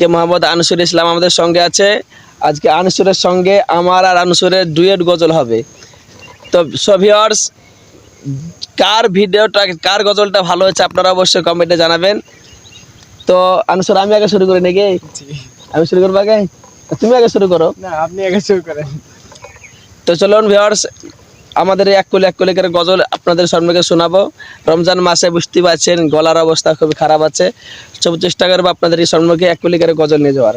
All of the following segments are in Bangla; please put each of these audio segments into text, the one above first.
কে মোহাম্মদ আনসুর ইসলাম আমাদের সঙ্গে আছে। আজকে আনসুরের সঙ্গে আমার আর আনসুরের ডুয়েট গজল হবে। তো সভিয়ার্স কার ভিডিওটা কার গজলটা ভালো হয়েছে আপনারা অবশ্যই কমেন্টে জানাবেন। তো আনসুর আমি আগে শুরু করি নাকি? আমি শুরু করব আগে? তুমি আগে শুরু করো। না আপনি আগে শুরু করেন। তো চলুন ভিওর্স আমাদের এক কুলি এক কুলি করে গজল আপনাদের সম্মুখে শোনাবো। রমজান মাসে বুঝতে পারছেন, গলার অবস্থা খুবই খারাপ আছে। সব চেষ্টা করব আপনাদের এই সম্মুখে এক কুলি করে গজল নিয়ে যাওয়ার।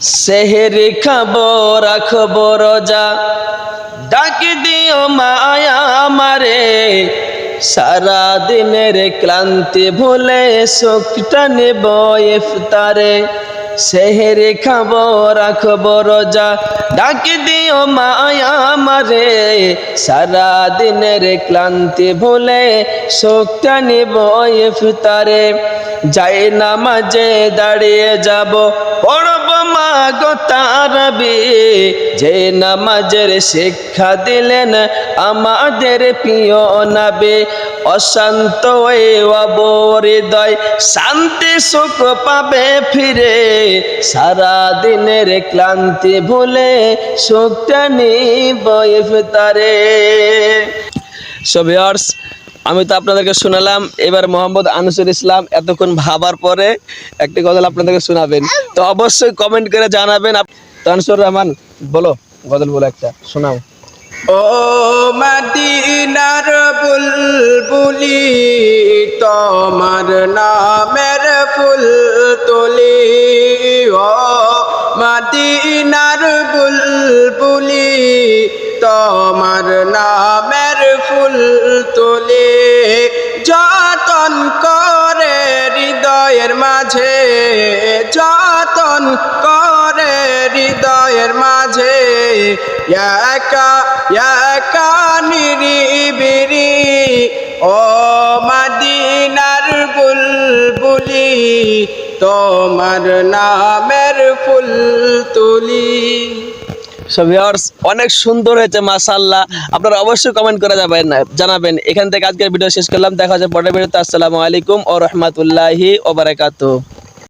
সেহেরি খাব, রাখব রোজা। ডাক দিও মায়া আমারে। সারা দিনের ক্লান্তি ভুলে সুখটা নেব ইফতারে। সেহেরি খাব রাখব রোজা ডাকি দিও মায়া মারে। সারা দিনের ক্লান্তি ভুলে শোকটা নিব ইফতারে। যাই নামাজে দাঁড়িয়ে যাব মা গো যে নামাজের শিক্ষা দিলেন আমাদের প্রিয় নাবে, অশান্ত অবহৃদয় শান্তি সুখ পাবে ফিরে সারা দিনের ক্লান্তি ভুলে সুখটা নিব ইফতারে। সো ভিউয়ার্স আমি তো আপনাদেরকে শোনালাম, এবার মোহাম্মদ আনিসুর ইসলাম এতক্ষণ ভাবার পরে একটি গজল আপনাদেরকে শোনাবেন। তো অবশ্যই কমেন্ট করে জানাবেন। তো আনিসুর রহমান, বলো গজল বলো একটা, শোনাও। ও মদিনার বুলবুলি, তোমার নামের ফুল তুলি। ও মদিনার বুলবুলি, তোমার নামের ফুল তুলি, যতন করে হৃদয়ের মাঝে, যতন করে হৃদয়ের মাঝে, একা একা নিরিবিরি, ও মাদিনার বুলবুলি, তোমার নামের ফুল তুলি। অনেক সুন্দর হয়েছে, মাশাআল্লাহ। আপনারা অবশ্যই কমেন্ট করে যাবেন, জানাবেন। এখান থেকে আজকের ভিডিও শেষ করলাম। দেখা হচ্ছে পরের ভিডিওতে আসসালামু আলাইকুম ও রহমতুল্লাহি ওবারাকাতুহ।